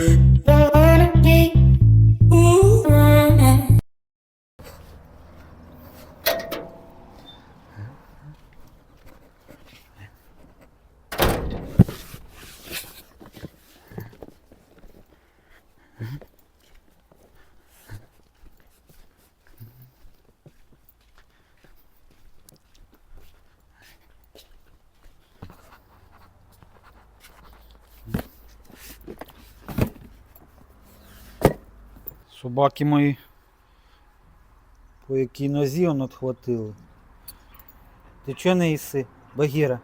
Mm-hmm. Собаки мої по якій нозі он отхватили. Ти чого не їси? Багіра?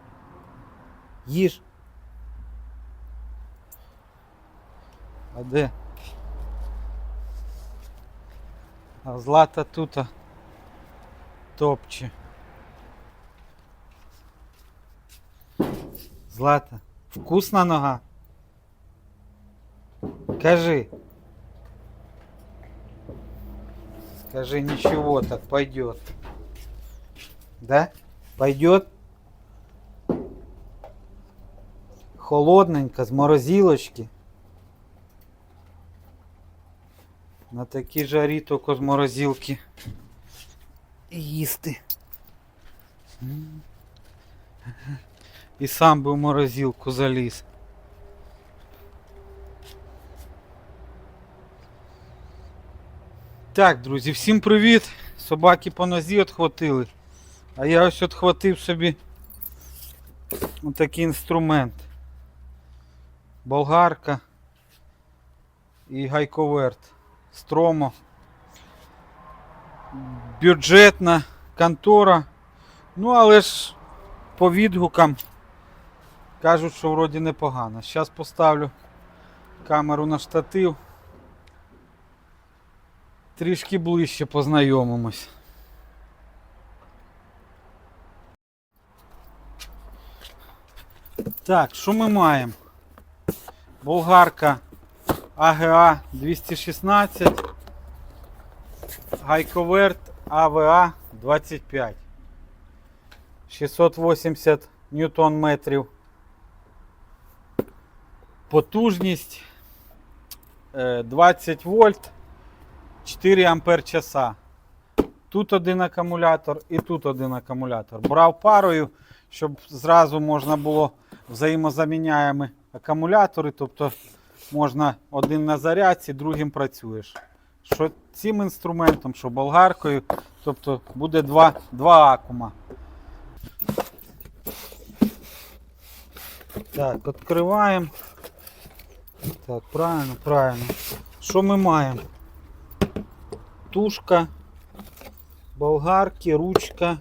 Їж. А де? А злата тут топче. Злата, вкусна нога? Кажи. Скажи ничего, так пойдет. Да? Пойдет? Холодненько, з морозилочки. На такій жарі тільки з морозилки їсти. М. І сам би в морозилку заліз. Так, друзі, всім привіт! Собаки по нозі відхватили. А я ось відхватив собі отакий інструмент. Болгарка і гайковерт. Стромо. Бюджетна контора. Ну, але ж по відгукам кажуть, що вроді непогано. Зараз поставлю камеру на штатив. Трішки ближче познайомимось. Так, що ми маємо? Болгарка АГА 216, Гайковерт АВА 25. 680 ньютон метрів. Потужність е, 20 вольт. 4 ампер часа. Тут один акумулятор і тут один акумулятор. Брав парою, щоб зразу можна було взаємозаміняємо акумулятори, тобто можна один на зарядці, другим працюєш. Що цим інструментом, що болгаркою, тобто буде два, два акума. Так, відкриваємо. Так, правильно, правильно. Що ми маємо? Тушка, болгарки, ручка,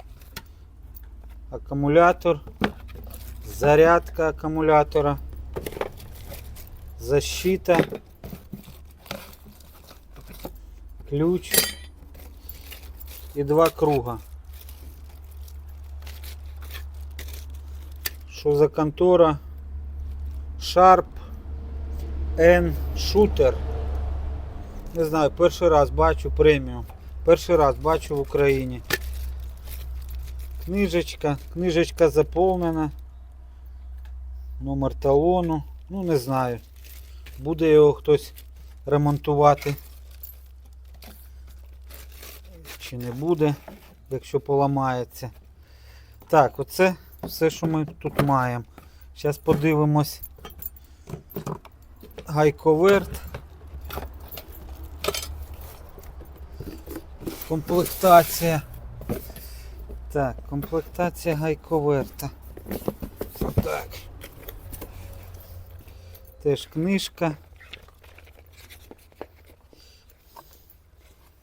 аккумулятор, зарядка аккумулятора, защита, ключ и два круга. Що за контора? Sharp N Shooter. Не знаю, перший раз бачу преміум. Перший раз бачу в Україні. Книжечка. Книжечка заповнена. Номер талону. Ну не знаю. Буде його хтось ремонтувати. Чи не буде, якщо поламається. Так, оце все, що ми тут маємо. Зараз подивимось. Гайковерт. Комплектація. Так, комплектація гайковерта. Так. Теж книжка.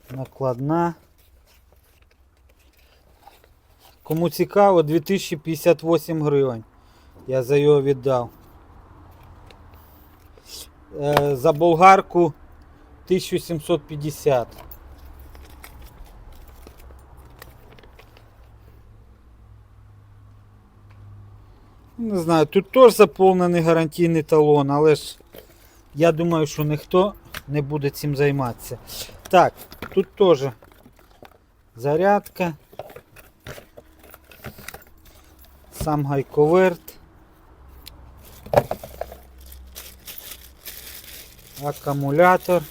Накладна. Кому цікаво, 2058 гривень. Я за його віддав. Е, за болгарку 1750. Не знаю, тут теж заповнений гарантійний талон, але ж я думаю, що ніхто не буде цим займатися. Так, тут теж зарядка. Сам гайковерт. Акумулятор.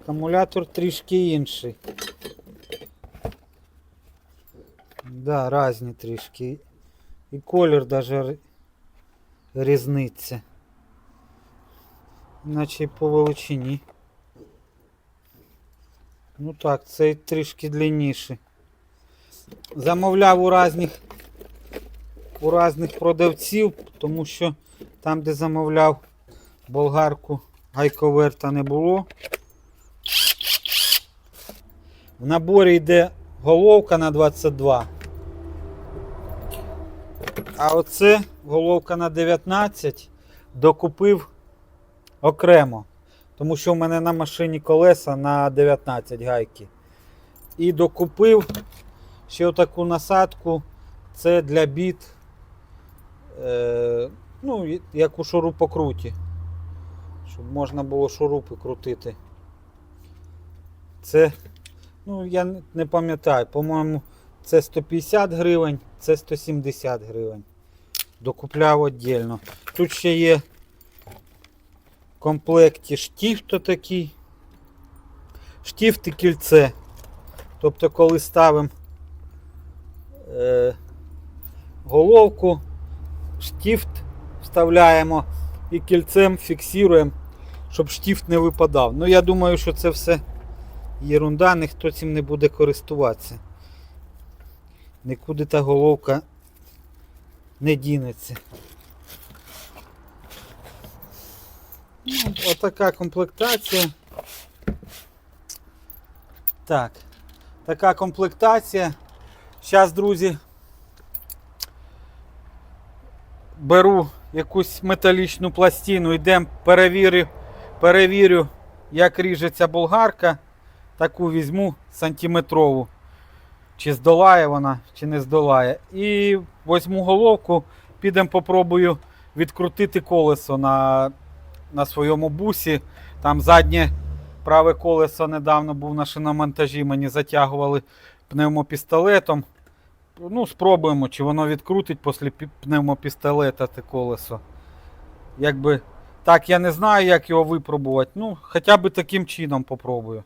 Акумулятор трішки інший. Да, різні трішки. І колір даже різниця. Наче по величині. Ну так, цей трішки длинніший. Замовляв у різних у різних продавців, тому що там, де замовляв болгарку, гайковерта не було. В наборі йде головка на 22. А оце головка на 19 докупив окремо. Тому що в мене на машині колеса на 19 гайки. І докупив ще отаку насадку. Це для біт. Е, ну, як у шурупокруті. Щоб можна було шурупи крутити. Це, ну, я не пам'ятаю, по-моєму, це 150 гривень, це 170 гривень. Докупляв віддільно. Тут ще є в комплекті штіфт такий. Штіфт і кільце. Тобто, коли ставимо е, головку, штіфт вставляємо і кільцем фіксуємо, щоб штіфт не випадав. Ну, я думаю, що це все єрунда, ніхто цим не буде користуватися. Нікуди та головка не дінеться. Ну, отака комплектація. Так. Така комплектація. Зараз, друзі, беру якусь металічну пластину, йдемо, перевірю, перевірю, як ріжеться болгарка. Таку візьму сантиметрову. Чи здолає вона, чи не здолає. І візьму головку, підемо попробую відкрутити колесо на, на своєму бусі. Там заднє праве колесо недавно був на шиномонтажі, мені затягували пневмопістолетом. Ну, спробуємо, чи воно відкрутить після пневмопістолета те колесо. Якби так, я не знаю, як його випробувати. Ну, хоча б таким чином попробую.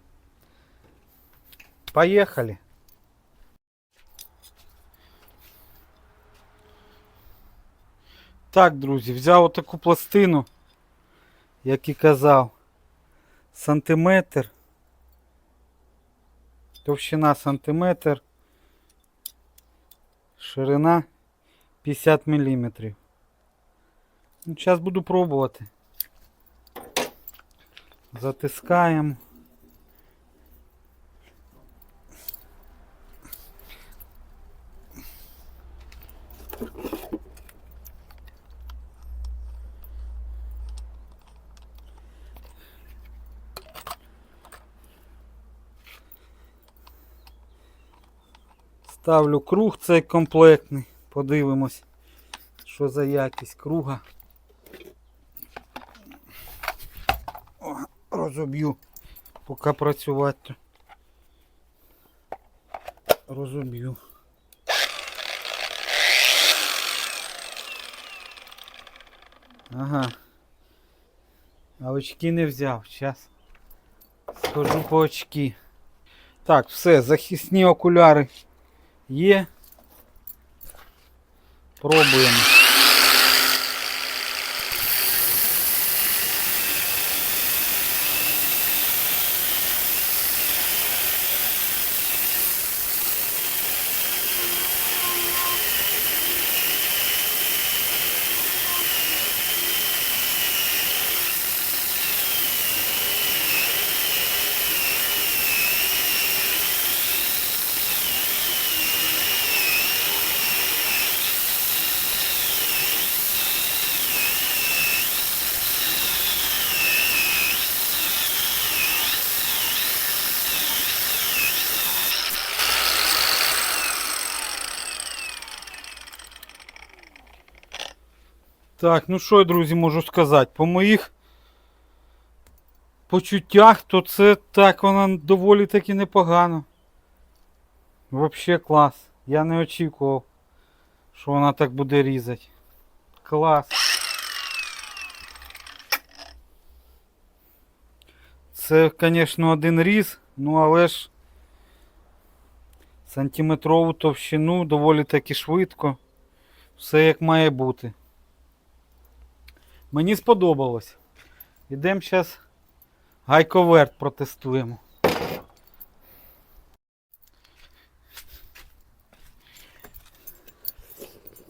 Поїхали. Так, друзі, взяв отаку пластину, як і казав, сантиметр. Товщина сантиметр. Ширина 50 мм. Ну, зараз буду пробувати. Затискаємо. Ставлю круг цей комплектний. Подивимось, що за якість круга. О, розоб'ю, поки працювати. Розоб'ю. Ага. А очки не взяв. Зараз схожу по очки. Так, все, захисні окуляри є. Пробуємо. Так, ну що, я, друзі, можу сказати? По моїх почуттях, то це так вона доволі таки непогано. Взагалі клас. Я не очікував, що вона так буде різати. Клас. Це, звісно, один різ, ну але ж сантиметрову товщину доволі таки швидко. Все як має бути. Мені сподобалось. Ідемо зараз гайковерт протестуємо.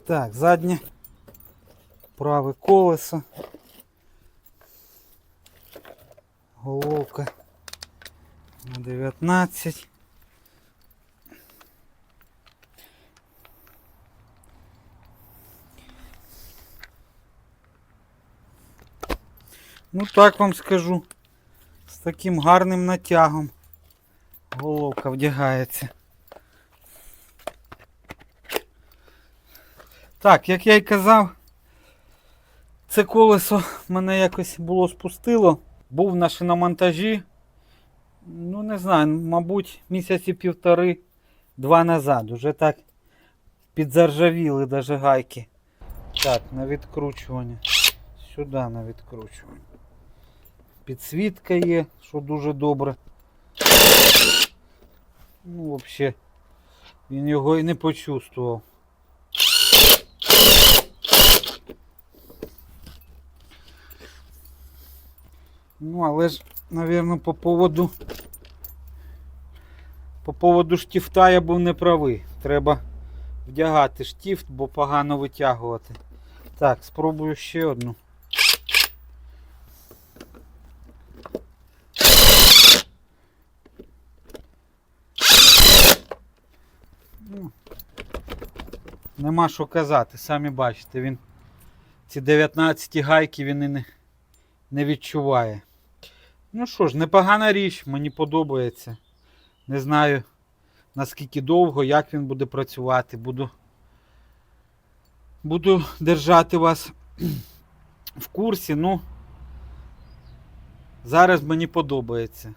Так, заднє праве колесо. Головка на 19. Ну так вам скажу. З таким гарним натягом головка вдягається. Так, як я й казав, це колесо мене якось було спустило. Був на шиномонтажі. Ну, не знаю, мабуть, місяці півтори-два назад. Уже так підзаржавіли даже гайки. Так, на відкручування. Сюди на відкручування. Підсвітка є, що дуже добре. Ну, взагалі, він його і не почувствував. Ну, але ж, напевно, по поводу. По поводу штифта я був не правий. Треба вдягати штифт, бо погано витягувати. Так, спробую ще одну. Ну, Нема що казати, самі бачите, він ці 19 гайки він і не, не відчуває. Ну що ж, непогана річ, мені подобається. Не знаю наскільки довго, як він буде працювати. Буду, буду держати вас в курсі. Ну, зараз мені подобається.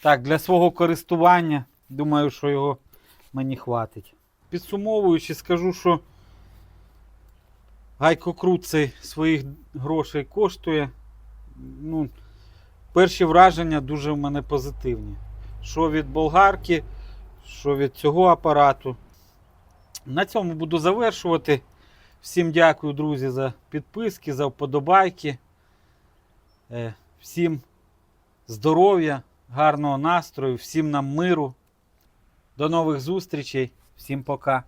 Так, для свого користування, думаю, що його мені хватить. Підсумовуючи, скажу, що гайкокрут цей своїх грошей коштує. Ну, перші враження дуже в мене позитивні. Що від болгарки, що від цього апарату. На цьому буду завершувати. Всім дякую, друзі, за підписки, за вподобайки. Е, Всім здоров'я, гарного настрою, всім нам миру. До нових зустрічей. Всім пока.